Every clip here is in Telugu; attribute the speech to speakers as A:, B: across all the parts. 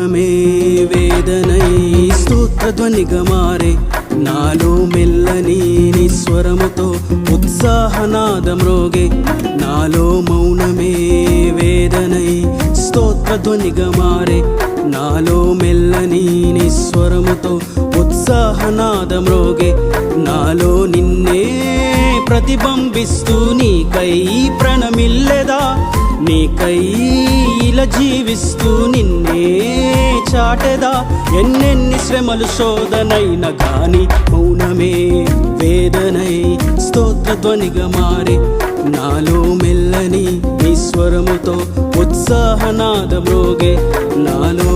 A: మే వేదనై స్తోత్రధ్వనిగా మారే నాలో మెల్లని నిస్వరముతో ఉత్సాహనాదం రోగే. నాలో మౌనమే వేదనై స్తోత్రధ్వనిగా మారే నాలో మెల్లని నిస్వరముతో ఉత్సాహనాదం రోగే. నాలో నిన్నే ప్రతిబింబిస్తూ నీకై ప్రణమిల్లెదా. నీకై ఇలా జీవిస్తూ నిన్నే చాటెదా? ఎన్నెన్ని శ్రమలు శోధనైన గాని మౌనమే వేదనై స్తోత్రధ్వనిగా మారి నాలో మెల్లని ఈశ్వరముతో ఉత్సాహనాద మోగే నాలో.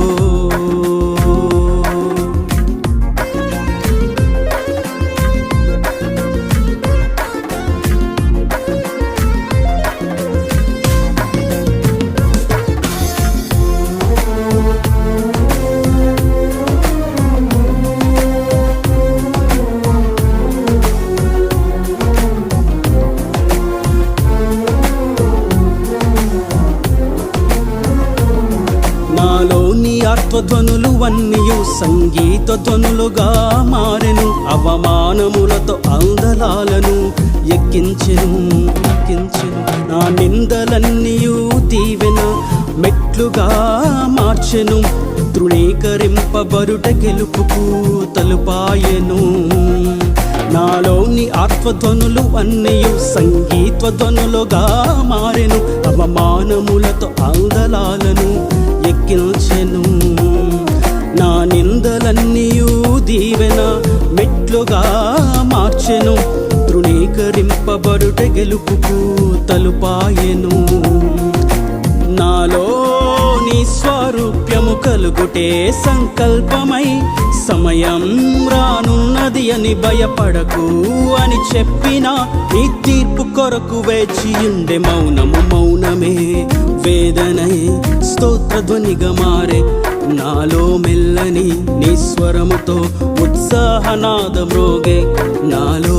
A: ధ్వనులు ఆత్మధ్వనులు సంగీత ధ్వనులుగా మారెను. అవమానములతో అందలాలను ఎక్కించెను ఎక్కించెను. నా నిందలన్నీయు దీవెన మెట్లుగా మార్చెను. తృణీకరింపబరుట గెలుపుకు తలుపాయెను. నాలోని ఆత్మధ్వనులు అన్నయు సంగీతధ్వనులుగా మారెను. అవమానములతో అందలాలను ఎక్కించెను. మెట్లుగా మార్చెను. తృణీకరింపబడుట గెలుపుకు తలుపాయెను. నాలో నీ స్వరూప్యము కలుగుటే సంకల్పమై సమయం రానున్నది అని భయపడకు అని చెప్పిన నీ తీర్పు కొరకు వేచియుండే మౌనము మౌనమే. వేదనై స్తోత్రధ్వనిగా మారే నాలో మెల్లని నీ స్వరముతో ఉత్సాహనాదం మృగే నాలో